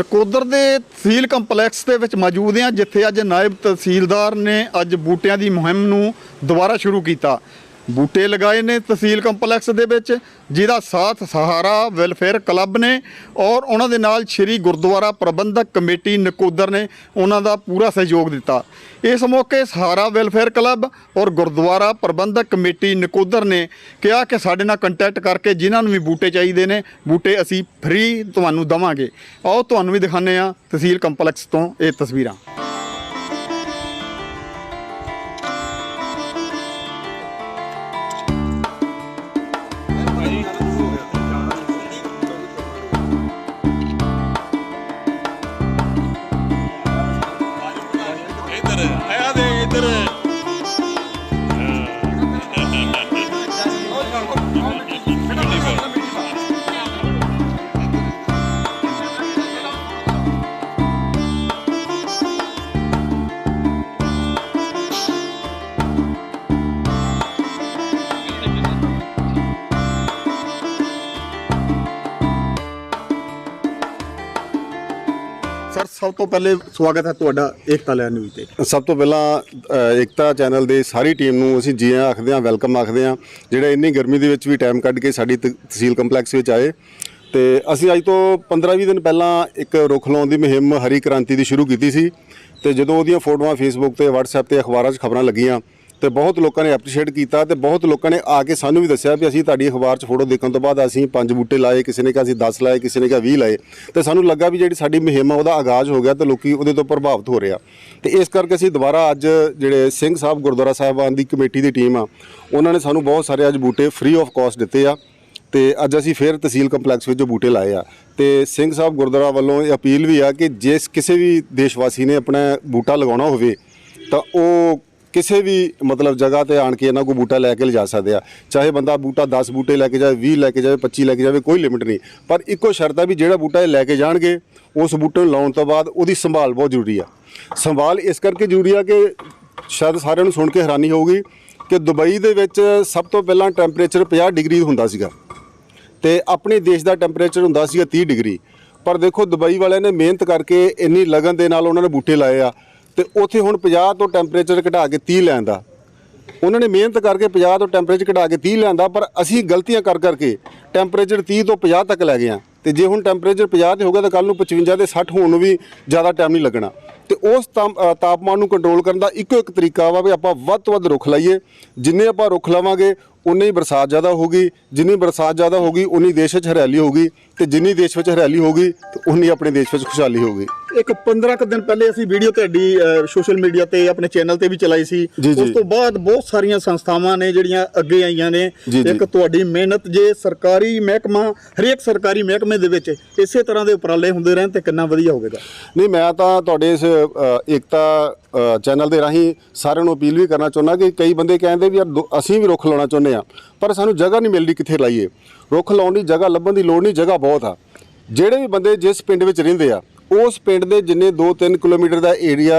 ਨਕੋਦਰ ਦੇ ਤਹਿਸੀਲ ਕੰਪਲੈਕਸ ਦੇ ਵਿੱਚ ਮੌਜੂਦ ਹਾਂ, ਜਿੱਥੇ ਅੱਜ ਨਾਇਬ ਤਹਿਸੀਲਦਾਰ ਨੇ ਅੱਜ ਬੂਟਿਆਂ ਦੀ ਮੁਹਿੰਮ ਨੂੰ ਦੁਬਾਰਾ ਸ਼ੁਰੂ ਕੀਤਾ। ਬੂਟੇ ਲਗਾਏ ਨੇ ਤਹਿਸੀਲ ਕੰਪਲੈਕਸ ਦੇ ਵਿੱਚ, ਜਿਹਦਾ ਸਾਥ ਸਹਾਰਾ ਵੈਲਫੇਅਰ ਕਲੱਬ ਨੇ ਔਰ ਉਹਨਾਂ ਦੇ ਨਾਲ ਸ਼੍ਰੀ ਗੁਰਦੁਆਰਾ ਪ੍ਰਬੰਧਕ ਕਮੇਟੀ ਨਕੋਦਰ ਨੇ ਉਹਨਾਂ ਦਾ ਪੂਰਾ ਸਹਿਯੋਗ ਦਿੱਤਾ। ਇਸ ਮੌਕੇ ਸਹਾਰਾ ਵੈਲਫੇਅਰ ਕਲੱਬ ਔਰ ਗੁਰਦੁਆਰਾ ਪ੍ਰਬੰਧਕ ਕਮੇਟੀ ਨਕੋਦਰ ਨੇ ਕਿਹਾ ਕਿ ਸਾਡੇ ਨਾਲ ਕੰਟੈਕਟ ਕਰਕੇ ਜਿਨ੍ਹਾਂ ਨੂੰ ਵੀ ਬੂਟੇ ਚਾਹੀਦੇ ਨੇ, ਬੂਟੇ ਅਸੀਂ ਫ੍ਰੀ ਤੁਹਾਨੂੰ ਦਵਾਂਗੇ। ਆਓ ਤੁਹਾਨੂੰ ਵੀ ਦਿਖਾਉਂਦੇ ਆ ਤਹਿਸੀਲ ਕੰਪਲੈਕਸ ਤੋਂ ਇਹ ਤਸਵੀਰਾਂ। ਸਭ ਤੋਂ ਪਹਿਲੇ ਸਵਾਗਤ ਹੈ ਤੁਹਾਡਾ ਏਕਤਾ ਲੈਣ ਨਿਊਜ਼ ਤੇ ਸਭ ਤੋਂ ਪਹਿਲਾਂ ਏਕਤਾ ਚੈਨਲ ਦੇ ਸਾਰੀ ਟੀਮ ਨੂੰ ਅਸੀਂ ਜੀ ਆਇਆਂ ਆਖਦੇ ਹਾਂ, ਵੈਲਕਮ ਆਖਦੇ ਹਾਂ। ਜਿਹੜਾ ਇੰਨੀ ਗਰਮੀ ਦੇ ਵਿੱਚ ਵੀ ਟਾਈਮ ਕੱਢ ਕੇ ਸਾਡੀ ਤ- ਤਹਿਸੀਲ ਕੰਪਲੈਕਸ ਵਿੱਚ ਆਏ। ਤੇ ਅਸੀਂ ਅੱਜ ਤੋਂ 15-20 ਦਿਨ ਪਹਿਲਾਂ ਇੱਕ ਰੁੱਖ ਲਾਉਣ ਦੀ ਮੁਹਿੰਮ ਹਰੀ ਕ੍ਰਾਂਤੀ ਦੀ ਸ਼ੁਰੂ ਕੀਤੀ ਸੀ। ਤੇ ਜਦੋਂ ਉਹਦੀਆਂ ਫੋਟੋਆਂ ਫੇਸਬੁੱਕ ਤੇ WhatsApp ਤੇ ਅਖਬਾਰਾਂ 'ਚ ਖਬਰਾਂ ਲੱਗੀਆਂ ਤੇ ਬਹੁਤ ਲੋਕਾਂ ਨੇ ਐਪਰੀਸ਼ੀਏਟ ਕੀਤਾ ਤੇ ਬਹੁਤ ਲੋਕਾਂ ਨੇ ਆ ਕੇ ਸਾਨੂੰ ਵੀ ਦੱਸਿਆ ਵੀ ਅਸੀਂ ਤੁਹਾਡੀ ਅਖਬਾਰ 'ਚ ਫੋਟੋ ਦੇਖਣ ਤੋਂ ਬਾਅਦ ਅਸੀਂ ਪੰਜ ਬੂਟੇ ਲਾਏ, ਕਿਸੇ ਨੇ ਕਿਹਾ ਅਸੀਂ 10 ਲਾਏ, ਕਿਸੇ ਨੇ ਕਿਹਾ 20 ਲਾਏ। ਤੇ ਸਾਨੂੰ ਲੱਗਾ ਵੀ ਜਿਹੜੀ ਸਾਡੀ ਮੁਹਿੰਮ ਆ, ਉਹਦਾ ਆਗਾਜ਼ ਹੋ ਗਿਆ ਤੇ ਲੋਕੀ ਉਹਦੇ ਤੋਂ ਪ੍ਰਭਾਵਿਤ ਹੋ ਰਿਹਾ ਤੇ ਇਸ ਕਰਕੇ ਅਸੀਂ ਦੁਬਾਰਾ ਅੱਜ ਜਿਹੜੇ ਸਿੰਘ ਸਾਹਿਬ ਗੁਰਦੁਆਰਾ ਸਾਹਿਬਾਨ ਦੀ ਕਮੇਟੀ ਦੀ ਟੀਮ ਆ, ਉਹਨਾਂ ਨੇ ਸਾਨੂੰ ਬਹੁਤ ਸਾਰੇ ਅੱਜ ਬੂਟੇ ਫ੍ਰੀ ਆਫ ਕਾਸਟ ਦਿੱਤੇ ਆ। ਤੇ ਅੱਜ ਅਸੀਂ ਫਿਰ ਤਹਿਸੀਲ ਕੰਪਲੈਕਸ ਵਿੱਚ ਜੋ ਬੂਟੇ ਲਾਏ ਆ। ਤੇ ਸਿੰਘ ਸਾਹਿਬ ਗੁਰਦੁਆਰਾ ਵੱਲੋਂ ਇਹ ਅਪੀਲ ਵੀ ਆ ਕਿ ਜਿਸ ਕਿਸੇ ਵੀ ਦੇਸ਼ ਵਾਸੀ ਨੇ ਆਪਣਾ ਬੂਟਾ ਲਗਾਉਣਾ ਹੋਵੇ, ਤਾਂ ਉਹ ਕਿਸੇ ਵੀ ਮਤਲਬ ਜਗ੍ਹਾ ਤੇ ਆਣ ਕੇ ਇਹਨਾਂ ਕੋ ਬੂਟਾ ਲੈ ਕੇ ਲਿਜਾ ਸਕਦੇ ਆ। ਚਾਹੇ ਬੰਦਾ ਬੂਟਾ 10 ਬੂਟੇ ਲੈ ਕੇ ਜਾਵੇ 20 ਲੈ ਕੇ ਜਾਵੇ 25 ਲੈ ਕੇ ਜਾਵੇ, ਕੋਈ ਲਿਮਿਟ ਨਹੀਂ। ਪਰ ਇੱਕੋ ਸ਼ਰਤ ਆ ਵੀ ਜਿਹੜਾ ਬੂਟਾ ਇਹ ਲੈ ਕੇ ਜਾਣਗੇ, ਉਸ ਬੂਟੇ ਨੂੰ ਲਾਉਣ ਤੋਂ ਬਾਅਦ ਉਹਦੀ ਸੰਭਾਲ ਬਹੁਤ ਜ਼ਰੂਰੀ ਆ। ਸੰਭਾਲ ਇਸ ਕਰਕੇ ਜ਼ਰੂਰੀ ਆ ਕਿ ਸ਼ਾਇਦ ਸਾਰਿਆਂ ਨੂੰ ਸੁਣ ਕੇ ਹੈਰਾਨੀ ਹੋਊਗੀ ਕਿ ਦੁਬਈ ਦੇ ਵਿੱਚ ਸਭ ਤੋਂ ਪਹਿਲਾਂ ਟੈਂਪਰੇਚਰ 50 ਡਿਗਰੀ ਹੁੰਦਾ ਸੀਗਾ ਤੇ ਆਪਣੇ ਦੇਸ਼ ਦਾ ਟੈਂਪਰੇਚਰ ਹੁੰਦਾ ਸੀਗਾ 30 ਡਿਗਰੀ। ਪਰ ਦੇਖੋ ਦੁਬਈ ਵਾਲਿਆਂ ਨੇ ਮਿਹਨਤ ਕਰਕੇ ਇੰਨੀ ਲਗਨ ਦੇ ਨਾਲ ਉਹਨਾਂ ਨੇ ਬੂਟੇ ਲਾਏ ਆ। ਤੇ ਉੱਥੇ ਹੁਣ 50 ਤੋਂ ਟੈਂਪਰੇਚਰ ਘਟਾ ਕੇ 30 ਲੈਣ ਦਾ। ਉਹਨਾਂ ਨੇ ਮਿਹਨਤ ਕਰਕੇ 50 ਤੋਂ ਟੈਂਪਰੇਚਰ ਘਟਾ ਕੇ 30 ਲਿਆਂਦਾ ਪਰ ਅਸੀਂ ਗਲਤੀਆਂ ਕਰ ਕਰਕੇ ਟੈਂਪਰੇਚਰ 30 ਤੋਂ 50 ਤੱਕ ਲੈ ਗਏ ਆ ਤੇ ਜੇ ਹੁਣ ਟੈਂਪਰੇਚਰ 50 ਤੇ ਹੋਗਾ ਤਾਂ ਕੱਲ ਨੂੰ 55 ਤੇ 60 ਹੋਣ ਨੂੰ ਵੀ ਜ਼ਿਆਦਾ ਟਾਈਮ ਨਹੀਂ ਲੱਗਣਾ। ਤੇ ਉਸ ਤਾਮ- ਤਾਪਮਾਨ ਨੂੰ ਕੰਟਰੋਲ ਕਰਨ ਦਾ ਇੱਕੋ ਇੱਕ ਤਰੀਕਾ ਵਾ ਵੀ ਆਪਾਂ ਵੱਧ ਤੋਂ ਵੱਧ ਰੁੱਖ ਲਾਈਏ। ਜਿੰਨੇ ਆਪਾਂ ਰੁੱਖ ਲਾਵਾਂਗੇ, ਉਨੀ ਬਰਸਾਤ ਜ਼ਿਆਦਾ ਹੋਗੀ ਜਿੰਨੀ ਬਰਸਾਤ ਜ਼ਿਆਦਾ ਹੋਗੀ ਉਨੀ ਦੇਸ਼ 'ਚ ਹਰਿਆਲੀ ਹੋਗੀ ਤੇ ਜਿੰਨੀ ਦੇਸ਼ ਵਿੱਚ ਹਰਿਆਲੀ ਹੋਗੀ ਤੇ ਉਨੀ ਆਪਣੇ ਦੇਸ਼ ਵਿੱਚ ਖੁਸ਼ਹਾਲੀ ਹੋਗੀ ਇੱਕ 15 ਕੁ ਦਿਨ ਪਹਿਲੇ ਅਸੀਂ ਵੀਡੀਓ ਤੁਹਾਡੀ ਸੋਸ਼ਲ ਮੀਡੀਆ ਤੇ ਆਪਣੇ ਚੈਨਲ ਤੇ ਵੀ ਚਲਾਈ ਸੀ। ਉਸ ਤੋਂ ਬਾਅਦ ਬਹੁਤ ਸਾਰੀਆਂ ਸੰਸਥਾਵਾਂ ਨੇ ਜਿਹੜੀਆਂ ਅੱਗੇ ਆਈਆਂ ਨੇ। ਇੱਕ ਤੁਹਾਡੀ ਮਿਹਨਤ ਜੇ ਸਰਕਾਰੀ ਮਹਿਕਮਾ ਹਰੇਕ ਸਰਕਾਰੀ ਮਹਿਕਮੇ ਦੇ ਵਿੱਚ ਇਸੇ ਤਰ੍ਹਾਂ ਦੇ ਉਪਰਾਲੇ ਹੁੰਦੇ ਰਹਿਣ ਤੇ ਕਿੰਨਾ ਵਧੀਆ ਹੋਵੇਗਾ। ਨਹੀਂ ਮੈਂ ਤਾਂ ਤੁਹਾਡੇ ਇਸ ਏਕਤਾ ਚੈਨਲ ਦੇ ਰਾਹੀਂ ਸਾਰਿਆਂ ਨੂੰ ਅਪੀਲ ਵੀ ਕਰਨਾ ਚਾਹੁੰਦਾ ਕਿ ਕਈ ਬੰਦੇ ਕਹਿੰਦੇ ਵੀ ਯਾਰ ਅਸੀਂ ਵੀ ਰੁੱਖ ਲਾਉਣਾ ਚਾਹੁੰਦੇ ਆ ਪਰ ਸਾਨੂੰ ਜਗ੍ਹਾ ਨਹੀਂ ਮਿਲਦੀ ਕਿੱਥੇ ਲਾਈਏ। ਰੁੱਖ ਲਾਉਣ ਦੀ ਜਗ੍ਹਾ ਲੱਭਣ ਦੀ ਲੋੜ ਨਹੀਂ, ਜਗ੍ਹਾ ਬਹੁਤ ਆ। ਜਿਹੜੇ ਵੀ ਬੰਦੇ ਜਿਸ ਪਿੰਡ ਵਿੱਚ ਰਹਿੰਦੇ ਆ ਉਸ ਪਿੰਡ ਦੇ ਜਿੰਨੇ 2-3 ਕਿਲੋਮੀਟਰ ਦਾ ਏਰੀਆ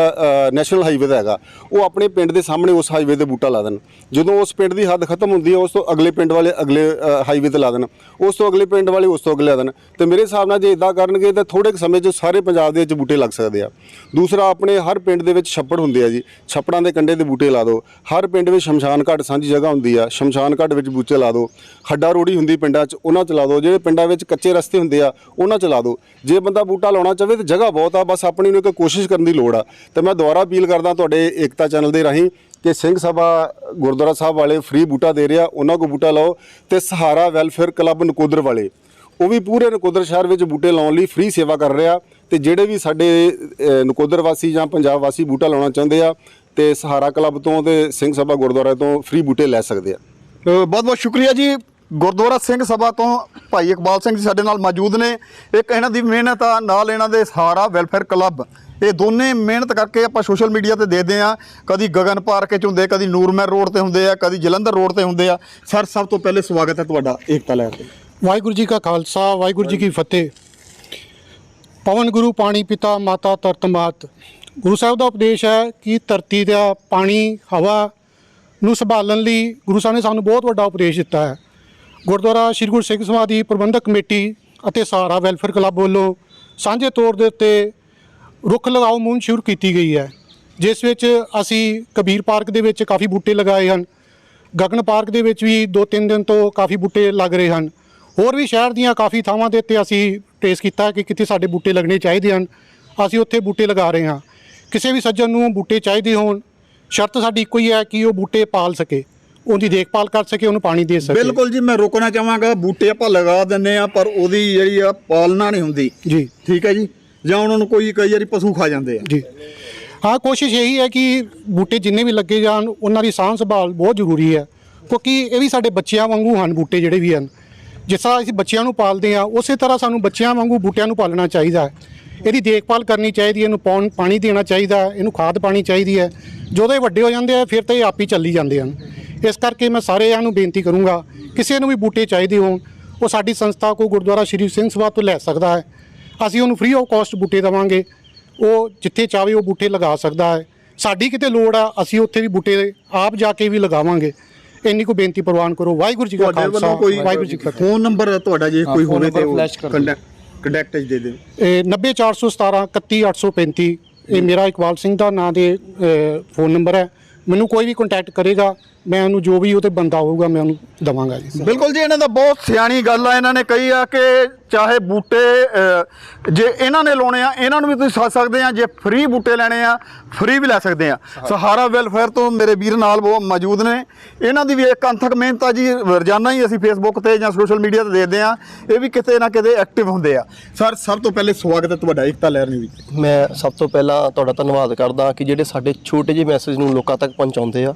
ਨੈਸ਼ਨਲ ਹਾਈਵੇ ਦਾ ਹੈਗਾ, ਉਹ ਆਪਣੇ ਪਿੰਡ ਦੇ ਸਾਹਮਣੇ ਉਸ ਹਾਈਵੇ ਤੇ ਬੂਟਾ ਲਾ ਦੇਣ। ਜਦੋਂ ਉਸ ਪਿੰਡ ਦੀ ਹੱਦ ਖਤਮ ਹੁੰਦੀ ਹੈ, ਉਸ ਤੋਂ ਅਗਲੇ ਪਿੰਡ ਵਾਲੇ ਅਗਲੇ ਹਾਈਵੇ ਤੇ ਲਾ ਦੇਣ। ਉਸ ਤੋਂ ਅਗਲੇ ਪਿੰਡ ਵਾਲੇ ਉਸ ਤੋਂ ਅਗਲੇ ਲਾ ਦੇਣ। ਤੇ ਮੇਰੇ ਹਿਸਾਬ ਨਾਲ ਜੇ ਇਦਾਂ ਕਰਨਗੇ, ਤਾਂ ਥੋੜੇ ਕੁ ਸਮੇਂ 'ਚ ਸਾਰੇ ਪੰਜਾਬ ਦੇ ਵਿੱਚ ਬੂਟੇ ਲੱਗ ਸਕਦੇ ਆ। ਦੂਸਰਾ, ਆਪਣੇ ਹਰ ਪਿੰਡ ਦੇ ਵਿੱਚ ਛੱਪੜ ਹੁੰਦੇ ਆ ਜੀ। ਛੱਪੜਾਂ ਦੇ ਕੰਢੇ ਤੇ ਬੂਟੇ ਲਾ ਦਿਓ ਹਰ ਪਿੰਡ ਵਿੱਚ ਸ਼ਮਸ਼ਾਨ ਘਾਟ ਸਾਂਝੀ ਜਗ੍ਹਾ ਹੁੰਦੀ ਆ। ਸ਼ਮਸ਼ਾਨ ਘਾਟ ਵਿੱਚ ਬੂਟੇ ਲਾ ਦਿਓ ਹੱਡਾ ਰੋੜੀ ਹੁੰਦੀ ਪਿੰਡਾਂ 'ਚ, ਉਹਨਾਂ 'ਚ ਲਾ ਦਿਓ ਜਿਹੜੇ ਪਿੰਡਾਂ ਵਿੱਚ ਕੱਚੇ ਰਸਤੇ ਹੁੰਦੇ ਆ, ਉਹਨਾਂ 'ਚ ਲਾ ਦਿਓ ਜੇ ਬੰਦਾ ਬੂਟਾ ਲਾਉਣਾ ਚਾਹਵੇ ਤਾਂ ਜਗ੍ਹਾ ਬਹੁਤ ਆ, ਬਸ ਆਪਣੀ ਨੂੰ ਇੱਕ ਕੋਸ਼ਿਸ਼ ਕਰਨ ਦੀ ਲੋੜ ਆ। ਤੇ ਮੈਂ ਦੁਬਾਰਾ ਅਪੀਲ ਕਰਦਾ ਤੁਹਾਡੇ ਏਕਤਾ ਚੈਨਲ ਦੇ ਰਾਹੀਂ ਕਿ ਸਿੰਘ ਸਭਾ ਗੁਰਦੁਆਰਾ ਸਾਹਿਬ ਵਾਲੇ ਫ੍ਰੀ ਬੂਟਾ ਦੇ ਰਿਹਾ ਉਹਨਾਂ ਕੋ ਬੂਟਾ ਲਾਓ ਤੇ ਸਹਾਰਾ ਵੈਲਫੇਅਰ ਕਲੱਬ ਨਕੋਦਰ ਵਾਲੇ, ਉਹ ਵੀ ਪੂਰੇ ਨਕੋਦਰ ਸ਼ਹਿਰ ਵਿੱਚ ਬੂਟੇ ਲਾਉਣ ਲਈ ਫ੍ਰੀ ਸੇਵਾ ਕਰ ਰਿਹਾ ਤੇ ਜਿਹੜੇ ਵੀ ਸਾਡੇ ਨਕੋਦਰ ਵਾਸੀ ਜਾਂ ਪੰਜਾਬ ਵਾਸੀ ਬੂਟਾ ਲਾਉਣਾ ਚਾਹੁੰਦੇ ਆ ਤੇ ਸਹਾਰਾ ਕਲੱਬ ਤੋਂ ਤੇ ਸਿੰਘ ਸਭਾ ਗੁਰਦੁਆਰਾ ਤੋਂ ਫ੍ਰੀ ਬੂਟੇ ਲੈ ਸਕਦੇ ਆ। ਬਹੁਤ ਬਹੁਤ ਸ਼ੁਕਰੀਆ ਜੀ। ਗੁਰਦੁਆਰਾ ਸਿੰਘ ਸਭਾ ਤੋਂ ਭਾਈ ਇਕਬਾਲ ਸਿੰਘ ਜੀ ਸਾਡੇ ਨਾਲ ਮੌਜੂਦ ਨੇ। ਇੱਕ ਇਹਨਾਂ ਦੀ ਮਿਹਨਤ ਆ, ਨਾਲ ਇਹਨਾਂ ਦੇ ਸਹਾਰਾ, ਵੈਲਫੇਅਰ ਕਲੱਬ। ਇਹ ਦੋਨੇ ਮਿਹਨਤ ਕਰਕੇ ਆਪਾਂ ਸੋਸ਼ਲ ਮੀਡੀਆ ਤੇ ਦੇਖਦੇ ਆ ਕਦੀ ਗਗਨ ਪਾਰਕ 'ਚ ਹੁੰਦੇ, ਕਦੀ ਨੂਰਮਹਿਰ ਰੋਡ ਤੇ ਹੁੰਦੇ ਆ, ਕਦੀ ਜਲੰਧਰ ਰੋਡ ਤੇ ਹੁੰਦੇ ਆ। ਸਰ, ਸਭ ਤੋਂ ਪਹਿਲੇ ਸਵਾਗਤ ਹੈ ਤੁਹਾਡਾ ਏਕਤਾ ਲੈ ਕੇ ਵਾਹਿਗੁਰੂ ਜੀ ਕਾ ਖਾਲਸਾ, ਵਾਹਿਗੁਰੂ ਜੀ ਕੀ ਫਤਿਹ। ਪਵਨ ਗੁਰੂ, ਪਾਣੀ ਪਿਤਾ, ਮਾਤਾ ਤਰਤ ਮਾਤ। ਗੁਰੂ ਸਾਹਿਬ ਦਾ ਉਪਦੇਸ਼ ਹੈ ਕਿ ਧਰਤੀ ਦਾ ਪਾਣੀ, ਹਵਾ ਨੂੰ ਸੰਭਾਲਣ ਲਈ ਗੁਰੂ ਸਾਹਿਬ ਨੇ ਸਾਨੂੰ ਬਹੁਤ ਵੱਡਾ ਉਪਦੇਸ਼ ਦਿੱਤਾ ਹੈ। ਗੁਰਦੁਆਰਾ ਸ੍ਰੀ ਗੁਰੂ ਸਿੰਘ ਸਭਾ ਦੀ ਪ੍ਰਬੰਧਕ ਕਮੇਟੀ ਅਤੇ ਸਹਾਰਾ ਵੈਲਫੇਅਰ ਕਲੱਬ ਵੱਲੋਂ ਸਾਂਝੇ ਤੌਰ ਦੇ ਉੱਤੇ ਰੁੱਖ ਲਗਾਓ ਮੁਹਿੰਮ ਸ਼ੁਰੂ ਕੀਤੀ ਗਈ ਹੈ, ਜਿਸ ਵਿੱਚ ਅਸੀਂ ਕਬੀਰ ਪਾਰਕ ਦੇ ਵਿੱਚ ਕਾਫੀ ਬੂਟੇ ਲਗਾਏ ਹਨ, ਗਗਨ ਪਾਰਕ ਦੇ ਵਿੱਚ ਵੀ 2-3 ਦਿਨ ਤੋਂ ਕਾਫੀ ਬੂਟੇ ਲੱਗ ਰਹੇ ਹਨ। ਹੋਰ ਵੀ ਸ਼ਹਿਰ ਦੀਆਂ ਕਾਫੀ ਥਾਵਾਂ ਦੇ ਉੱਤੇ ਅਸੀਂ ਟ੍ਰੇਸ ਕੀਤਾ ਕਿ ਕਿੱਥੇ ਸਾਡੇ ਬੂਟੇ ਲੱਗਣੇ ਚਾਹੀਦੇ ਹਨ। ਅਸੀਂ ਉੱਥੇ ਬੂਟੇ ਲਗਾ ਰਹੇ ਹਾਂ। ਕਿਸੇ ਵੀ ਸੱਜਣ ਨੂੰ ਬੂਟੇ ਚਾਹੀਦੇ ਹੋਣ, ਸ਼ਰਤ ਸਾਡੀ ਇੱਕੋ ਹੀ ਹੈ ਕਿ ਉਹ ਬੂਟੇ ਪਾਲ ਸਕੇ। ਉਹਦੀ ਦੇਖਭਾਲ ਕਰ ਸਕੇ ਉਹਨੂੰ ਪਾਣੀ ਦੇ ਸਕੇ। ਬਿਲਕੁਲ ਜੀ ਮੈਂ ਰੋਕਣਾ ਚਾਹਾਂਗਾ ਬੂਟੇ ਆਪਾਂ ਲਗਾ ਦਿੰਨੇ ਆ ਪਰ ਉਹਦੀ ਜਿਹੜੀ ਆ ਪਾਲਣਾ ਨਹੀਂ ਹੁੰਦੀ। ਜੀ। ਠੀਕ ਹੈ ਜੀ? ਜਾਂ ਉਹਨਾਂ ਨੂੰ ਕੋਈ ਕਈ ਵਾਰੀ ਪਸ਼ੂ ਖਾ ਜਾਂਦੇ ਆ। ਜੀ। ਹਾਂ ਕੋਸ਼ਿਸ਼ ਇਹੀ ਹੈ ਕਿ ਬੂਟੇ ਜਿੰਨੇ ਵੀ ਲੱਗੇ ਜਾਣ ਉਹਨਾਂ ਦੀ ਸਾਂਭ ਸੰਭਾਲ ਬਹੁਤ ਜ਼ਰੂਰੀ ਹੈ। ਕਿਉਂਕਿ ਇਹ ਵੀ ਸਾਡੇ ਬੱਚਿਆਂ ਵਾਂਗੂ ਹਨ ਬੂਟੇ ਜਿਹੜੇ ਵੀ ਹਨ। ਜਿਸ ਤਰ੍ਹਾਂ ਅਸੀਂ ਬੱਚਿਆਂ ਨੂੰ ਪਾਲਦੇ ਹਾਂ ਉਸੇ ਤਰ੍ਹਾਂ ਸਾਨੂੰ ਬੱਚਿਆਂ ਵਾਂਗੂ ਬੂਟਿਆਂ ਨੂੰ ਪਾਲਣਾ ਚਾਹੀਦਾ ਹੈ। ਇਹਦੀ ਦੇਖਭਾਲ ਕਰਨੀ ਚਾਹੀਦੀ ਹੈ ਇਹਨੂੰ ਪੌਣ ਪਾਣੀ ਦੇਣਾ ਚਾਹੀਦਾ ਇਹਨੂੰ ਖਾਦ ਪਾਣੀ ਚਾਹੀਦੀ ਹੈ। ਜਦੋਂ ਇਹ ਵੱਡੇ ਹੋ ਜਾਂਦੇ ਆ ਫਿਰ ਤਾਂ ਇਹ ਆਪ ਹੀ ਚੱਲੀ ਜਾਂਦੇ ਹਨ। ਇਸ ਕਰਕੇ ਮੈਂ ਸਾਰਿਆਂ ਨੂੰ ਬੇਨਤੀ ਕਰੂੰਗਾ ਕਿਸੇ ਨੂੰ ਵੀ ਬੂਟੇ ਚਾਹੀਦੇ ਹੋਣ ਉਹ ਸਾਡੀ ਸੰਸਥਾ ਕੋ ਗੁਰਦੁਆਰਾ ਸ਼੍ਰੀ ਸਿੰਘ ਸਭਾ ਤੋਂ ਲੈ ਸਕਦਾ ਹੈ। ਅਸੀਂ ਉਹਨੂੰ ਫ੍ਰੀ ਆਫ ਕਾਸਟ ਬੂਟੇ ਦੇਵਾਂਗੇ ਉਹ ਜਿੱਥੇ ਚਾਹੇ ਉਹ ਬੂਟੇ ਲਗਾ ਸਕਦਾ ਹੈ। ਸਾਡੀ ਕਿਤੇ ਲੋੜ ਆ ਅਸੀਂ ਉੱਥੇ ਵੀ ਬੂਟੇ ਆਪ ਜਾ ਕੇ ਵੀ ਲਗਾਵਾਂਗੇ। ਇੰਨੀ ਕੋ ਬੇਨਤੀ ਪ੍ਰਵਾਨ ਕਰੋ। ਵਾਹਿਗੁਰੂ ਜੀ ਕਾ ਤੁਹਾਡੇ ਖਾਲਸਾ ਵਾਹਿਗੁਰੂ ਜੀ ਕੀ ਫਤਿਹ। ਫੋਨ ਨੰਬਰ ਤੁਹਾਡਾ ਜੇ ਕੋਈ ਹੋਵੇ ਤੇ। ਕੰਟੈਕਟ ਦੇ ਦਿਓ। ਇਹ 90417 31835 ਇਹ ਮੇਰਾ ਇਕਬਾਲ ਸਿੰਘ ਦਾ ਨਾਂ ਦੇ ਫੋਨ ਨੰਬਰ ਹੈ। ਮੈਨੂੰ ਕੋਈ ਵੀ ਕੰਟੈਕਟ ਕਰੇਗਾ ਮੈਂ ਉਹਨੂੰ ਜੋ ਵੀ ਉਹ ਤੇ ਬੰਦਾ ਹੋਊਗਾ ਮੈਂ ਉਹਨੂੰ ਦਵਾਂਗਾ ਜੀ। ਬਿਲਕੁਲ ਜੀ ਇਹਨਾਂ ਦਾ ਬਹੁਤ ਸਿਆਣੀ ਗੱਲ ਆ ਇਹਨਾਂ ਨੇ ਕਹੀ ਆ ਕਿ ਚਾਹੇ ਬੂਟੇ ਅ, ਜੇ ਇਹਨਾਂ ਨੇ ਲਾਉਣੇ ਆ ਇਹਨਾਂ ਨੂੰ ਵੀ ਤੁਸੀਂ ਸੱਦ ਸਕਦੇ ਆ ਜੇ ਫ੍ਰੀ ਬੂਟੇ ਲੈਣੇ ਆ ਫ੍ਰੀ ਵੀ ਲੈ ਸਕਦੇ ਆ। ਸਹਾਰਾ ਵੈਲਫੇਅਰ ਤੋਂ ਮੇਰੇ ਵੀਰ ਨਾਲ ਉਹ ਮੌਜੂਦ ਨੇ। ਇਹਨਾਂ ਦੀ ਵੀ ਇੱਕ ਅੰਥਕ ਮਿਹਨਤ ਆ ਜੀ ਰੋਜ਼ਾਨਾ ਹੀ ਅਸੀਂ ਫੇਸਬੁੱਕ ਤੇ ਜਾਂ ਸੋਸ਼ਲ ਮੀਡੀਆ ਤੇ ਦੇਖਦੇ ਆ ਇਹ ਵੀ ਕਿਤੇ ਨਾ ਕਿਤੇ ਐਕਟਿਵ ਹੁੰਦੇ ਆ। ਸਰ ਸਭ ਤੋਂ ਪਹਿਲੇ ਸਵਾਗਤ ਹੈ ਤੁਹਾਡਾ ਇਕਤਾ ਲਹਿਰ ਨਿਊਜ਼ ਵਿੱਚ ਮੈਂ ਸਭ ਤੋਂ ਪਹਿਲਾਂ ਤੁਹਾਡਾ ਧੰਨਵਾਦ ਕਰਦਾ ਕਿ ਜਿਹੜੇ ਸਾਡੇ ਛੋਟੇ ਜਿਹੇ ਮੈਸੇਜ ਨੂੰ ਲੋਕਾਂ ਤੱਕ ਪਹੁੰਚਾਉਂਦੇ ਆ।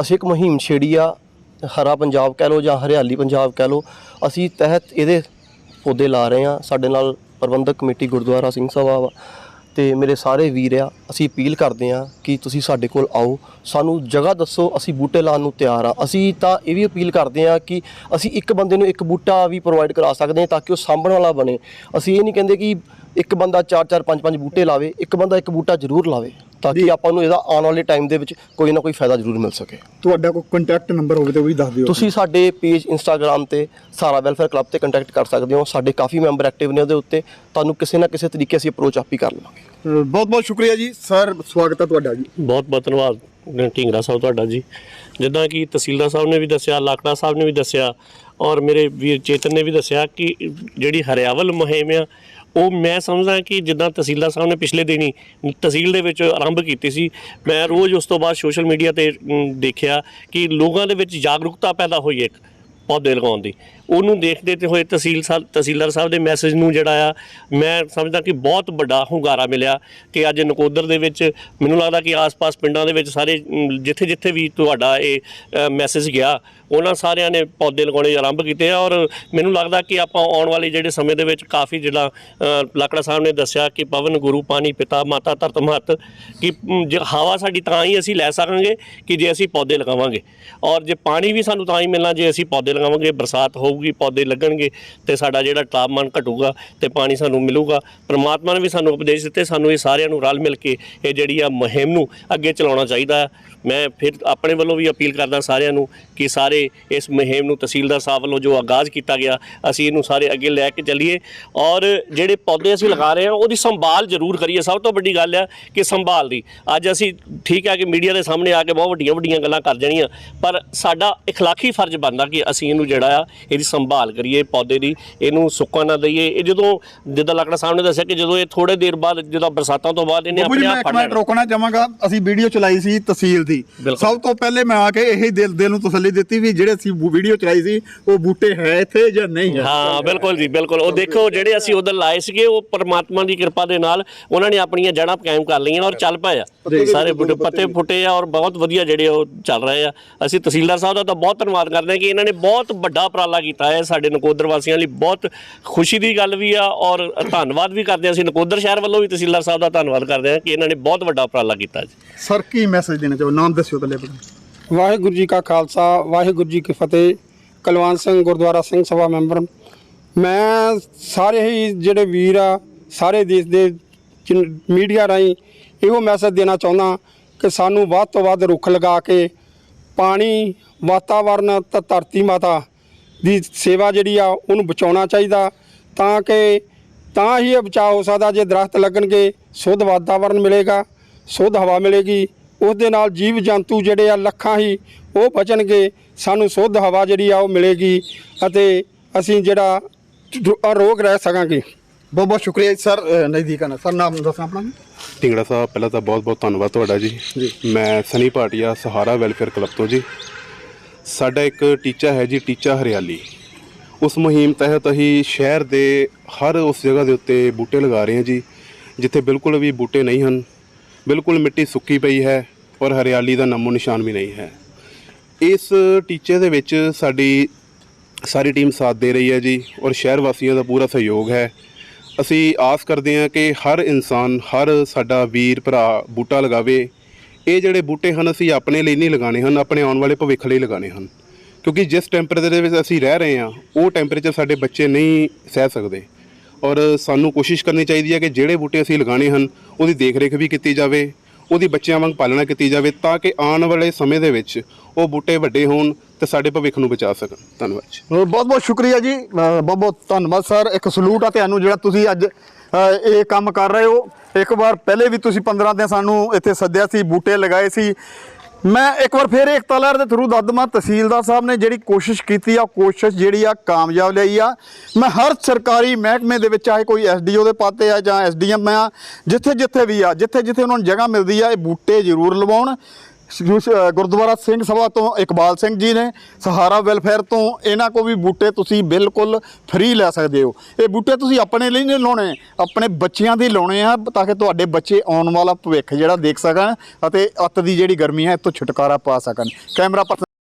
ਅਸੀਂ ਇੱਕ ਮੁਹਿੰਮ ਛੇੜੀ ਆ, ਹਰਾ ਪੰਜਾਬ ਕਹਿ ਲਓ ਜਾਂ ਹਰਿਆਲੀ ਪੰਜਾਬ ਕਹਿ ਲਓ, ਅਸੀਂ ਤਹਿਤ ਇਹਦੇ ਪੌਦੇ ਲਾ ਰਹੇ ਆ ਸਾਡੇ ਨਾਲ ਪ੍ਰਬੰਧਕ ਕਮੇਟੀ ਗੁਰਦੁਆਰਾ ਸਿੰਘ ਸਭਾ ਵਾ ਤੇ ਮੇਰੇ ਸਾਰੇ ਵੀਰ ਆ, ਅਸੀਂ ਅਪੀਲ ਕਰਦੇ ਆ ਕਿ ਤੁਸੀਂ ਸਾਡੇ ਕੋਲ ਆਓ। ਸਾਨੂੰ ਜਗ੍ਹਾ ਦੱਸੋ, ਅਸੀਂ ਬੂਟੇ ਲਾਉਣ ਨੂੰ ਤਿਆਰ ਆ। ਅਸੀਂ ਤਾਂ ਇਹ ਵੀ ਅਪੀਲ ਕਰਦੇ ਆ ਕਿ ਅਸੀਂ ਇੱਕ ਬੰਦੇ ਨੂੰ ਇੱਕ ਬੂਟਾ ਵੀ ਪ੍ਰੋਵਾਈਡ ਕਰਾ ਸਕਦੇ ਹਾਂ ਤਾਂ ਕਿ ਉਹ ਸਾਂਭਣ ਵਾਲਾ ਬਣੇ। ਅਸੀਂ ਇਹ ਨਹੀਂ ਕਹਿੰਦੇ ਕਿ ਇੱਕ ਬੰਦਾ ਚਾਰ ਚਾਰ ਪੰਜ ਪੰਜ ਬੂਟੇ ਲਾਵੇ, ਇੱਕ ਬੰਦਾ ਇੱਕ ਬੂਟਾ ਜ਼ਰੂਰ ਲਾਵੇ। ਤਾਂ ਕਿ ਆਪਾਂ ਨੂੰ ਇਹਦਾ ਆਉਣ ਵਾਲੇ ਟਾਈਮ ਦੇ ਵਿੱਚ ਕੋਈ ਨਾ ਕੋਈ ਫਾਇਦਾ ਜ਼ਰੂਰ ਮਿਲ ਸਕੇ। ਤੁਹਾਡਾ ਕੋਈ ਕੰਟੈਕਟ ਨੰਬਰ ਹੋਵੇ ਤੇ ਉਹ ਵੀ ਦੱਸ ਦਿਓ। ਤੁਸੀਂ ਸਾਡੇ ਪੇਜ ਇੰਸਟਾਗ੍ਰam ਤੇ ਸਾਰਾ ਵੈਲਫੇਅਰ ਕਲੱਬ ਤੇ ਕੰਟੈਕਟ ਕਰ ਸਕਦੇ ਹੋ। ਸਾਡੇ ਕਾਫੀ ਮੈਂਬਰ ਐਕਟਿਵ ਨੇ ਉਹਦੇ ਉੱਤੇ। ਤੁਹਾਨੂੰ ਕਿਸੇ ਨਾ ਕਿਸੇ ਤਰੀਕੇ ਅਸੀਂ ਅਪਰੋਚ ਆਪ ਹੀ ਕਰ ਲਵਾਂਗੇ। ਬਹੁਤ ਬਹੁਤ ਸ਼ੁਕਰੀਆ ਜੀ। ਸਰ ਸਵਾਗਤ ਹੈ ਤੁਹਾਡਾ ਜੀ। ਬਹੁਤ ਬਹੁਤ ਧੰਨਵਾਦ ਢਿੰਗਰਾ ਸਾਹਿਬ ਤੁਹਾਡਾ ਜੀ। ਜਿੱਦਾਂ ਕਿ ਤਹਿਸੀਲਦਾਰ ਸਾਹਿਬ ਨੇ ਵੀ ਦੱਸਿਆ ਲਾਕੜਾ ਸਾਹਿਬ ਨੇ ਵੀ ਦੱਸਿਆ ਔਰ ਮੇਰੇ ਵੀਰ ਚੇਤਨ ਨੇ ਵੀ ਦੱਸਿਆ ਕਿ ਜਿਹੜੀ ਹਰਿਆਵਲ ਮੁਹਿੰਮ ਆ ਉਹ ਮੈਂ ਸਮਝਦਾ ਕਿ ਜਿੱਦਾਂ ਤਹਿਸੀਲਦਾਰ ਸਾਹਿਬ ਨੇ ਪਿਛਲੇ ਦਿਨੀ ਤਹਿਸੀਲ ਦੇ ਵਿੱਚ ਆਰੰਭ ਕੀਤੀ ਸੀ, ਮੈਂ ਰੋਜ਼ ਉਸ ਤੋਂ ਬਾਅਦ ਸੋਸ਼ਲ ਮੀਡੀਆ ਤੇ ਦੇਖਿਆ ਕਿ ਲੋਕਾਂ ਦੇ ਵਿੱਚ ਜਾਗਰੂਕਤਾ ਪੈਦਾ ਹੋਈ ਇੱਕ ਪੌਦੇ ਲਗਾਉਣ ਦੀ। ਉਹਨੂੰ ਦੇਖਦੇ ਤੇ ਹੋਏ ਤਹਿਸੀਲ ਸਾਹਿਬ ਤਹਿਸੀਲਦਾਰ ਸਾਹਿਬ ਦੇ ਮੈਸੇਜ ਨੂੰ ਜਿਹੜਾ ਆ, ਮੈਂ ਸਮਝਦਾ ਕਿ ਬਹੁਤ ਵੱਡਾ ਹੁੰਗਾਰਾ ਮਿਲਿਆ ਕਿ ਅੱਜ ਨਕੋਦਰ ਦੇ ਵਿੱਚ ਮੈਨੂੰ ਲੱਗਦਾ ਕਿ ਆਸ-ਪਾਸ ਪਿੰਡਾਂ ਦੇ ਵਿੱਚ ਸਾਰੇ ਜਿੱਥੇ ਜਿੱਥੇ ਵੀ ਤੁਹਾਡਾ ਇਹ ਮੈਸੇਜ ਗਿਆ ਉਹਨਾਂ ਸਾਰਿਆਂ ਨੇ ਪੌਦੇ ਲਗਾਉਣੇ ਆਰੰਭ ਕੀਤੇ ਆ ਔਰ ਮੈਨੂੰ ਲੱਗਦਾ ਕਿ ਆਪਾਂ ਆਉਣ ਵਾਲੇ ਜਿਹੜੇ ਸਮੇਂ ਦੇ ਵਿੱਚ ਕਾਫੀ ਜਿਹੜਾ ਅ, ਲਾਕੜਾ ਸਾਹਿਬ ਨੇ ਦੱਸਿਆ ਕਿ ਪਵਨ ਗੁਰੂ ਪਾਣੀ ਪਿਤਾ ਮਾਤਾ ਧਰਤ ਮਹਤ ਕਿ ਜੇ ਹਵਾ ਸਾਡੀ ਤਾਂ ਹੀ ਅਸੀਂ ਲੈ ਸਕਾਂਗੇ ਕਿ ਜੇ ਅਸੀਂ ਪੌਦੇ ਲਗਾਵਾਂਗੇ ਔਰ ਜੇ ਪਾਣੀ ਵੀ ਸਾਨੂੰ ਤਾਂ ਹੀ ਮਿਲਣਾ ਜੇ ਅਸੀਂ ਪੌਦੇ ਲਗਾਵਾਂਗੇ ਬਰਸਾਤ ਹੋਊਗੀ ਪੌਦੇ ਲੱਗਣਗੇ ਤੇ ਸਾਡਾ ਜਿਹੜਾ ਤਾਪਮਾਨ ਘਟੂਗਾ ਤੇ ਪਾਣੀ ਸਾਨੂੰ ਮਿਲੂਗਾ ਪ੍ਰਮਾਤਮਾ ਨੇ ਵੀ ਸਾਨੂੰ ਉਪਦੇਸ਼ ਦਿੱਤੇ ਸਾਨੂੰ ਇਹ ਸਾਰਿਆਂ ਨੂੰ ਰਲ ਮਿਲ ਕੇ ਇਹ ਜਿਹੜੀ ਆ ਮੁਹਿੰਮ ਨੂੰ ਅੱਗੇ ਚਲਾਉਣਾ ਚਾਹੀਦਾ ਹੈ। ਮੈਂ ਫਿਰ ਆਪਣੇ ਵੱਲੋਂ ਵੀ ਅਪੀਲ ਕਰਦਾ ਸਾਰਿਆਂ ਨੂੰ ਕਿ ਸਾਰੇ ਇਸ ਮੁਹਿੰਮ ਨੂੰ ਤਹਿਸੀਲਦਾਰ ਸਾਹਿਬ ਵੱਲੋਂ ਜੋ ਆਗਾਜ਼ ਕੀਤਾ ਗਿਆ ਅਸੀਂ ਇਹਨੂੰ ਸਾਰੇ ਅੱਗੇ ਲੈ ਕੇ ਚੱਲੀਏ ਔਰ ਜਿਹੜੇ ਪੌਦੇ ਅਸੀਂ ਲਗਾ ਰਹੇ ਹਾਂ ਉਹਦੀ ਸੰਭਾਲ ਜ਼ਰੂਰ ਕਰੀਏ ਸਭ ਤੋਂ ਵੱਡੀ ਗੱਲ ਹੈ ਕਿ ਸੰਭਾਲ ਦੀ ਅੱਜ ਅਸੀਂ ਠੀਕ ਹੈ ਕਿ ਮੀਡੀਆ ਦੇ ਸਾਹਮਣੇ ਆ ਕੇ ਬਹੁਤ ਵੱਡੀਆਂ ਵੱਡੀਆਂ ਗੱਲਾਂ ਕਰ ਜਾਣੀਆਂ ਪਰ ਸਾਡਾ اخلاقی ਫਰਜ਼ ਬਣਦਾ ਕਿ ਅਸੀਂ ਇਹਨੂੰ ਜਿਹੜਾ ਆ ਇਹਦੀ ਸੰਭਾਲ ਕਰੀਏ ਪੌਦੇ ਦੀ ਇਹਨੂੰ ਸੁੱਕਣ ਨਾ ਦਈਏ ਇਹ ਜਦੋਂ ਜਿੱਦਾਂ ਲੱਕੜਾ ਸਾਹਿਬ ਨੇ ਦੱਸਿਆ ਕਿ ਜਦੋਂ ਇਹ ਥੋੜੇ ਦੇਰ ਬਾਅਦ ਜਦੋਂ ਬਰਸਾਤਾਂ ਤੋਂ ਬਾਅਦ ਇਹਨੇ ਬਾਬੂ ਜੀ ਆਪਣੇ ਮੈਂ ਆਪ ਇੱਕ ਫੜ ਮਿੰਟ ਲੈਣਾ ਰੋਕਣਾ ਚਾਹਾਂਗਾ ਅਸੀਂ ਵੀਡੀਓ ਚਲਾਈ ਸੀ ਤਹਿਸੀਲ ਦੀ ਬਿਲਕੁਲ। ਸਭ ਤੋਂ ਪਹਿਲੇ ਮੈਂ ਆ ਕੇ ਇਹੀ ਦਿਲ ਦਿਲ ਨੂੰ ਤਸੱਲੀ ਦਿੱਤੀ ਵੀ ਜਿਹੜੇ ਅਸੀਂ ਵੀਡੀਓ ਚਲਾਈ ਸੀ ਉਹ ਬੂਟੇ ਹੈ ਇੱਥੇ ਜਾਂ ਨਹੀਂ ਹੈ? ਹਾਂ ਬਿਲਕੁਲ ਜੀ ਬਿਲਕੁਲ। ਉਹ ਦੇਖੋ ਜਿਹੜੇ ਅਸੀਂ ਉਧਰ ਲਾਏ ਸੀਗੇ ਉਹ ਪਰਮਾਤਮਾ ਦੀ ਕਿਰਪਾ ਦੇ ਨਾਲ ਉਹਨਾਂ ਨੇ ਆਪਣੀਆਂ ਜੜ੍ਹਾਂ ਕਾਇਮ ਕਰ ਲਈਆਂ ਔਰ ਚੱਲ ਪਏ ਆ। ਸਾਰੇ ਬੂਟੇ ਪੱਤੇ ਫੁੱਟੇ ਆ ਔਰ ਬਹੁਤ ਵਧੀਆ ਜਿਹੜੇ ਉਹ ਚੱਲ ਰਹੇ ਆ। ਅਸੀਂ ਤਹਿਸੀਲਦਾਰ ਸਾਹਿਬ ਦਾ ਤਾਂ ਬਹੁਤ ਧੰਨਵਾਦ ਕਰਦੇ ਹਾਂ ਕਿ ਇਹਨਾਂ ਨੇ ਬਹੁਤ ਵੱਡਾ ਉਪਰਾਲਾ ਕੀਤਾ ਹੈ ਸਾਡੇ ਨਕੋਦਰ ਵਾਸੀਆਂ ਲਈ। ਬਹੁਤ ਖੁਸ਼ੀ ਦੀ ਗੱਲ ਵੀ ਆ ਔਰ ਧੰਨਵਾਦ ਵੀ ਕਰਦੇ ਹਾਂ ਅਸੀਂ ਨਕੋਦਰ ਸ਼ਹਿਰ ਵੱਲੋਂ ਵੀ ਤਹਿਸੀਲਦਾਰ ਸਾਹਿਬ ਦਾ ਧੰਨਵਾਦ ਕਰਦੇ ਹਾਂ ਕਿ ਇਹਨਾਂ ਨੇ ਬਹੁਤ ਵੱਡਾ ਉਪਰਾਲਾ ਕੀਤਾ ਜੀ। ਸਰ ਕੀ ਮੈਸੇਜ ਦੇਣਾ ਚਾਹੋ? ਨਾਮ ਦੱਸਿਓ ਪਹਿਲੇ ਆਪਣਾ। ਵਾਹਿਗੁਰੂ ਜੀ ਕਾ ਖਾਲਸਾ, ਵਾਹਿਗੁਰੂ ਜੀ ਕੀ ਫਤਿਹ। ਕੁਲਵੰਤ ਸਿੰਘ, ਗੁਰਦੁਆਰਾ ਸਿੰਘ ਸਭਾ ਮੈਂਬਰ। ਮੈਂ ਸਾਰੇ ਹੀ ਜਿਹੜੇ ਵੀਰ ਆ, ਸਾਰੇ ਦੇਸ਼ ਦੇ ਮੀਡੀਆ ਰਾਹੀਂ ਇਹੋ ਮੈਸੇਜ ਦੇਣਾ ਚਾਹੁੰਦਾ ਕਿ ਸਾਨੂੰ ਵੱਧ ਤੋਂ ਵੱਧ ਰੁੱਖ ਲਗਾ ਕੇ ਪਾਣੀ, ਵਾਤਾਵਰਨ ਤੇ ਧਰਤੀ ਮਾਤਾ ਦੀ ਸੇਵਾ ਜਿਹੜੀ ਆ, ਉਹਨੂੰ ਬਚਾਉਣਾ ਚਾਹੀਦਾ ਤਾਂ ਕਿ, ਤਾਂ ਹੀ ਇਹ ਬਚਾਅ ਹੋ ਸਕਦਾ ਜੇ ਦਰਖਤ ਲੱਗਣਗੇ, ਸ਼ੁੱਧ ਵਾਤਾਵਰਨ ਮਿਲੇਗਾ, ਸ਼ੁੱਧ ਹਵਾ ਮਿਲੇਗੀ। ਉਸ ਦੇ ਨਾਲ ਜੀਵ ਜੰਤੂ ਜਿਹੜੇ ਆ ਲੱਖਾਂ ਹੀ ਉਹ ਬਚਣਗੇ ਸਾਨੂੰ ਸ਼ੁੱਧ ਹਵਾ ਜਿਹੜੀ ਆ ਉਹ ਮਿਲੇਗੀ ਅਤੇ ਅਸੀਂ ਜਿਹੜਾ ਰੋਗ ਰਹਿ ਸਕਾਂਗੇ। ਬਹੁਤ ਬਹੁਤ ਸ਼ੁਕਰੀਆ ਜੀ ਸਰ ਨਜ਼ਦੀਕ ਆਣਾ ਸਰ ਨਾਮ ਦੱਸਣਾ ਆਪਣਾ ਢਿੰਗੜਾ ਸਾਹਿਬ ਪਹਿਲਾਂ ਤਾਂ ਬਹੁਤ-ਬਹੁਤ ਧੰਨਵਾਦ ਤੁਹਾਡਾ ਜੀ। ਮੈਂ ਸਨੀ ਭਾਟੀਆ ਸਹਾਰਾ ਵੈਲਫੇਅਰ ਕਲੱਬ ਤੋਂ ਜੀ। ਸਾਡਾ ਇੱਕ ਟੀਚਾ ਹੈ ਜੀ ਟੀਚਾ ਹਰਿਆਲੀ। ਉਸ ਮੁਹਿੰਮ ਤਹਿਤ ਅਸੀਂ ਸ਼ਹਿਰ ਦੇ ਹਰ ਉਸ ਜਗ੍ਹਾ ਦੇ ਉੱਤੇ ਬੂਟੇ ਲਗਾ ਰਹੇ ਹਾਂ ਜੀ ਜਿੱਥੇ ਬਿਲਕੁਲ ਵੀ ਬੂਟੇ ਨਹੀਂ ਹਨ। ਬਿਲਕੁਲ ਮਿੱਟੀ ਸੁੱਕੀ ਪਈ ਹੈ। ਔਰ ਹਰਿਆਲੀ ਦਾ ਨਾਮੋ ਨਿਸ਼ਾਨ ਵੀ ਨਹੀਂ ਹੈ। ਇਸ ਟੀਚੇ ਦੇ ਵਿੱਚ ਸਾਡੀ ਸਾਰੀ ਟੀਮ ਸਾਥ ਦੇ ਰਹੀ ਹੈ ਜੀ ਔਰ ਸ਼ਹਿਰ ਵਾਸੀਆਂ ਦਾ ਪੂਰਾ ਸਹਿਯੋਗ ਹੈ। ਅਸੀਂ ਆਸ ਕਰਦੇ ਹਾਂ ਕਿ ਹਰ ਇਨਸਾਨ, ਹਰ ਸਾਡਾ ਵੀਰ ਭਰਾ ਬੂਟਾ ਲਗਾਵੇ। ਇਹ ਜਿਹੜੇ ਬੂਟੇ ਹਨ, ਅਸੀਂ ਆਪਣੇ ਲਈ ਨਹੀਂ ਲਗਾਣੇ ਹਨ, ਆਪਣੇ ਆਉਣ ਵਾਲੇ ਭਵਿੱਖ ਲਈ ਲਗਾਣੇ ਹਨ। ਕਿਉਂਕਿ ਜਿਸ ਟੈਂਪਰੇਚਰ ਦੇ ਵਿੱਚ ਅਸੀਂ ਰਹਿ ਰਹੇ ਹਾਂ, ਉਹ ਟੈਂਪਰੇਚਰ ਸਾਡੇ ਬੱਚੇ ਨਹੀਂ ਸਹਿ ਸਕਦੇ। ਔਰ ਸਾਨੂੰ ਕੋਸ਼ਿਸ਼ ਕਰਨੀ ਚਾਹੀਦੀ ਹੈ ਕਿ ਜਿਹੜੇ ਬੂਟੇ ਅਸੀਂ ਲਗਾਣੇ ਹਨ, ਉਹਦੀ ਦੇਖ-ਰੇਖ ਵੀ ਕੀਤੀ ਜਾਵੇ। ਉਹਦੀ ਬੱਚਿਆਂ ਵਾਂਗ ਪਾਲਣਾ ਕੀਤੀ ਜਾਵੇ ਤਾਂ ਕਿ ਆਉਣ ਵਾਲੇ ਸਮੇਂ ਦੇ ਵਿੱਚ ਉਹ ਬੂਟੇ ਵੱਡੇ ਹੋਣ ਤੇ ਸਾਡੇ ਭਵਿੱਖ ਨੂੰ ਬਚਾ ਸਕਣ। ਧੰਨਵਾਦ ਜੀ। ਬਹੁਤ ਬਹੁਤ ਸ਼ੁਕਰੀਆ ਜੀ। ਬਹੁਤ ਬਹੁਤ ਧੰਨਵਾਦ ਸਰ। ਇੱਕ ਸਲੂਟ ਆ ਤੁਹਾਨੂੰ ਜਿਹੜਾ ਤੁਸੀਂ ਅੱਜ ਇਹ ਕੰਮ ਕਰ ਰਹੇ ਹੋ। ਇੱਕ ਵਾਰ ਪਹਿਲੇ ਵੀ ਤੁਸੀਂ 15 ਦਿਨ ਸਾਨੂੰ ਇੱਥੇ ਸੱਦਿਆ ਸੀ, ਬੂਟੇ ਲਗਾਏ ਸੀ। ਮੈਂ ਇੱਕ ਵਾਰ ਫੇਰ ਏਕਤਾ ਲਹਿਰ ਦੇ ਥਰੂ ਦੱਦਮਾ ਤਹਿਸੀਲਦਾਰ ਸਾਹਿਬ ਨੇ ਜਿਹੜੀ ਕੋਸ਼ਿਸ਼ ਕੀਤੀ ਆ ਕੋਸ਼ਿਸ਼ ਜਿਹੜੀ ਆ ਕਾਮਯਾਬ ਲਈ ਆ। ਮੈਂ ਹਰ ਸਰਕਾਰੀ ਮਹਿਕਮੇ ਦੇ ਵਿੱਚ, ਚਾਹੇ ਕੋਈ ਐਸਡੀਓ ਦੇ ਪਾਤੇ ਆ ਜਾਂ ਐਸਡੀਐਮ ਆ ਜਿੱਥੇ ਜਿੱਥੇ ਵੀ ਆ ਜਿੱਥੇ ਜਿੱਥੇ ਉਹਨਾਂ ਨੂੰ ਜਗ੍ਹਾ ਮਿਲਦੀ ਆ, ਇਹ ਬੂਟੇ ਜ਼ਰੂਰ ਲਵਾਉਣ। ਗੁਰਦੁਆਰਾ ਸਿੰਘ ਸਭਾ ਤੋਂ ਇਕਬਾਲ ਸਿੰਘ ਜੀ ਨੇ, ਸਹਾਰਾ ਵੈਲਫੇਅਰ ਤੋਂ ਇਹਨਾਂ ਕੋ ਵੀ ਬੂਟੇ ਤੁਸੀਂ ਬਿਲਕੁਲ ਫ੍ਰੀ ਲੈ ਸਕਦੇ ਹੋ। ਇਹ ਬੂਟੇ ਤੁਸੀਂ ਆਪਣੇ ਲਈ ਨਹੀਂ ਲਾਉਣੇ, ਆਪਣੇ ਬੱਚਿਆਂ ਦੇ ਲਾਉਣੇ ਆ, ਤਾਂ ਕਿ ਤੁਹਾਡੇ ਬੱਚੇ ਆਉਣ ਵਾਲਾ ਭਵਿੱਖ ਜਿਹੜਾ ਦੇਖ ਸਕਣ ਅਤੇ ਅੱਤ ਦੀ ਜਿਹੜੀ ਗਰਮੀ ਹੈ ਇਹ ਤੋਂ ਛੁਟਕਾਰਾ ਪਾ ਸਕਣ। Camera person